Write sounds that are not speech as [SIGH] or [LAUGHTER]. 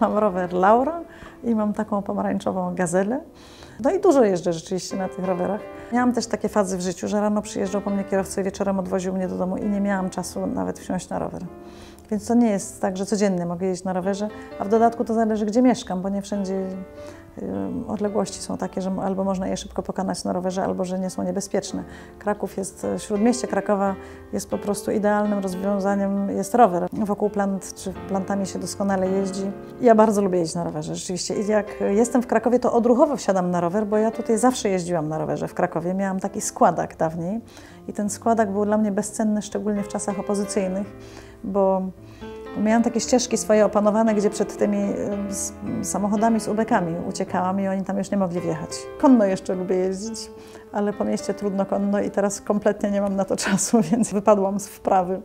Mam rower Laura i mam taką pomarańczową gazelę. No i dużo jeżdżę rzeczywiście na tych rowerach. Miałam też takie fazy w życiu, że rano przyjeżdżał po mnie kierowca i wieczorem odwoził mnie do domu i nie miałam czasu nawet wsiąść na rower. Więc to nie jest tak, że codziennie mogę jeździć na rowerze, a w dodatku to zależy, gdzie mieszkam, bo nie wszędzie odległości są takie, że albo można je szybko pokonać na rowerze, albo że nie są niebezpieczne. Kraków jest, śródmieście Krakowa jest po prostu idealnym rozwiązaniem, jest rower. Wokół plant czy plantami się doskonale jeździ. Ja bardzo lubię jeździć na rowerze, rzeczywiście. Jak jestem w Krakowie, to odruchowo wsiadam na rower, bo ja tutaj zawsze jeździłam na rowerze w Krakowie. Miałam taki składak dawniej i ten składak był dla mnie bezcenny, szczególnie w czasach opozycyjnych, bo miałam takie ścieżki swoje opanowane, gdzie przed tymi y, samochodami z ubekami uciekałam i oni tam już nie mogli wjechać. Konno jeszcze lubię jeździć, ale po mieście trudno konno i teraz kompletnie nie mam na to czasu, [LAUGHS] więc wypadłam z wprawy.